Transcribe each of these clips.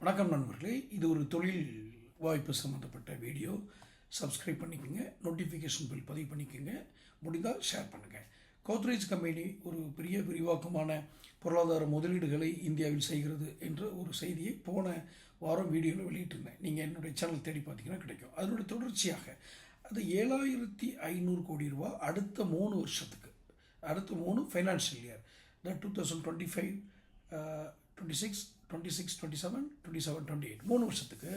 வணக்கம் நண்பர்களே. இது ஒரு தொழில் வாய்ப்பு சம்மந்தப்பட்ட வீடியோ. சப்ஸ்கிரைப் பண்ணிக்கோங்க. நோட்டிஃபிகேஷன் பில் பதிவு பண்ணிக்கோங்க. முடிந்தால் ஷேர் பண்ணுங்கள் கோத்ரேஜ் கம்பெனி ஒரு பெரிய விரிவாக்கமான பொருளாதார முதலீடுகளை இந்தியாவில் செய்கிறது என்ற ஒரு செய்தியை போன வாரம் வீடியோவில் வெளியிட்டிருந்தேன். நீங்கள் என்னுடைய சேனல் தேடி பார்த்தீங்கன்னா கிடைக்கும். அதனுடைய தொடர்ச்சியாக அது ஏழாயிரத்தி ஐநூறு கோடி ரூபா அடுத்த மூணு வருஷத்துக்கு அடுத்த மூணு financial year the two thousand twenty five twenty six twenty six twenty seven twenty seven twenty eight மூணு வருஷத்துக்கு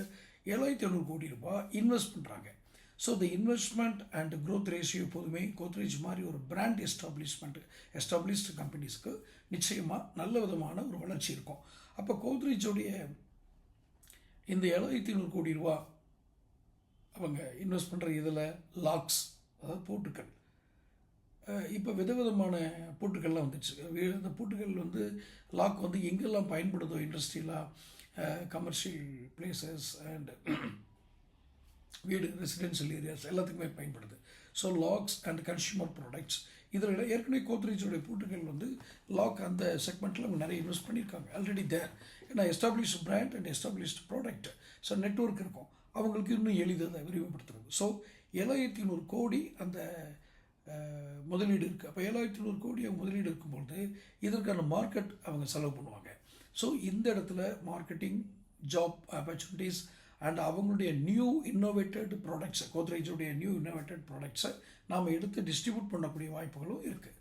ஏழாயிரத்தி எழுநூறு கோடி ரூபாய் இன்வெஸ்ட் பண்ணுறாங்க so the investment and growth ratio எப்போதுமே கோத்ரேஜ் மாதிரி ஒரு பிராண்ட் எஸ்டாப்ளிஷ்மெண்ட் எஸ்டாப்ளிஷ்டு கம்பெனிஸ்க்கு நிச்சயமாக நல்ல விதமான ஒரு வளர்ச்சி இருக்கும். அப்போ கோத்ரேஜோடைய இந்த ஏழாயிரத்தி ஐநூறு கோடி ரூபா அவங்க இன்வெஸ்ட் பண்ணுற இதில் லாக்ஸ் அதாவது போட்டுக்கள் இப்போ விதவிதமான பூட்டுக்கள்லாம் வந்துச்சு. அந்த பூட்டுகள் வந்து லாக் வந்து எங்கெல்லாம் பயன்படுதோ இண்டஸ்ட்ரியலாக கமர்ஷியல் பிளேசஸ் அண்ட் வீடு ரெசிடென்ஷியல் ஏரியாஸ் எல்லாத்துக்குமே பயன்படுது. So locks and consumer products இதில் ஏற்கனவே கோத்ரேஜோடைய பூட்டுகள் வந்து லாக் அந்த செக்மெண்ட்டில் அவங்க நிறைய இன்வெஸ்ட் பண்ணியிருக்காங்க. ஆல்ரெடி தேர் ஏன்னா establish brand and established product so network இருக்கும். அவங்களுக்கு இன்னும் எளிதாக விரிவுபடுத்துறது. ஸோ ஏழாயிரத்தி நூறு கோடி அந்த முதலீடு இருக்குது அப்போ ஏழாயிரத்தி நூறு கோடி அவங்க முதலீடு இருக்கும்போது இதற்கான மார்க்கெட் அவங்க செலவு பண்ணுவாங்க. ஸோ இந்த இடத்துல மார்க்கெட்டிங் ஜாப் ஆப்பர்ச்சுனிட்டிஸ் அண்ட் அவங்களுடைய நியூ இன்னோவேட்டட் ப்ராடக்ட்ஸை கோத்ரேஜுடைய நியூ இன்னோவேட்டட் ப்ராடக்ட்ஸை நாம் எடுத்து டிஸ்ட்ரிபியூட் பண்ணக்கூடிய வாய்ப்புகளும் இருக்குது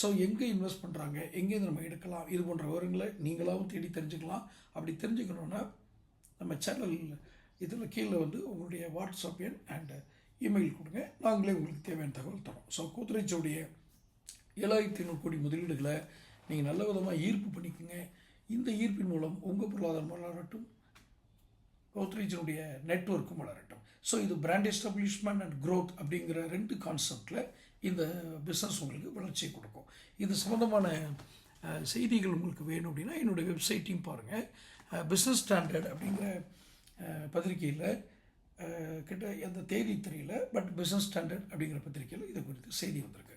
ஸோ எங்கே இன்வெஸ்ட் பண்ணுறாங்க எங்கேருந்து நம்ம எடுக்கலாம்? இது போன்ற விவரங்களை நீங்களாகவும் தேடி தெரிஞ்சுக்கலாம். அப்படி தெரிஞ்சுக்கணுன்னா நம்ம சேனல் இதில் கீழே வந்து உங்களுடைய வாட்ஸ்அப் எண் அண்டு இமெயில் கொடுங்க. நாங்களே உங்களுக்கு தேவையான தகவல் தரோம். ஸோ கோத்ரேஜோடைய ஏழாயிரத்தி ஐநூறு கோடி முதலீடுகளை நீங்கள் நல்ல விதமாக ஈர்ப்பு பண்ணிக்கோங்க. இந்த ஈர்ப்பின் மூலம் உங்கள் பொருளாதாரம் வளரட்டும். கோத்ரேஜினுடைய நெட்வொர்க்கும் வளரட்டும். ஸோ இது பிராண்ட் எஸ்டாப்ளிஷ்மெண்ட் அண்ட் க்ரோத் அப்படிங்கிற ரெண்டு கான்செப்டில் இந்த பிஸ்னஸ் உங்களுக்கு வளர்ச்சியை கொடுக்கும். இது சம்மந்தமான செய்திகள் உங்களுக்கு வேணும் அப்படின்னா என்னுடைய வெப்சைட்டையும் பாருங்கள் பிஸ்னஸ் ஸ்டாண்டர்ட் அப்படிங்கிற பத்திரிகையில் கிட்ட எந்த தேதி தெரியல பட் பிஸ்னஸ் ஸ்டாண்டர்ட் அப்படிங்கிற பத்திரிகையில் இது குறித்து செய்தி வந்திருக்கு.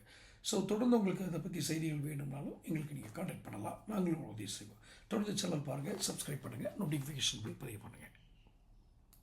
ஸோ தொடர்ந்து உங்களுக்கு அதை பற்றி செய்திகள் வேணும்னாலும் எங்களுக்கு நீங்கள் காண்டாக்ட் பண்ணலாம். நாங்களும் உதவி செய்வோம். தொடர்ந்து சேனல் பாருங்கள் சப்ஸ்கிரைப் பண்ணுங்கள் நோட்டிஃபிகேஷன் பில் பதிவு பண்ணுங்கள்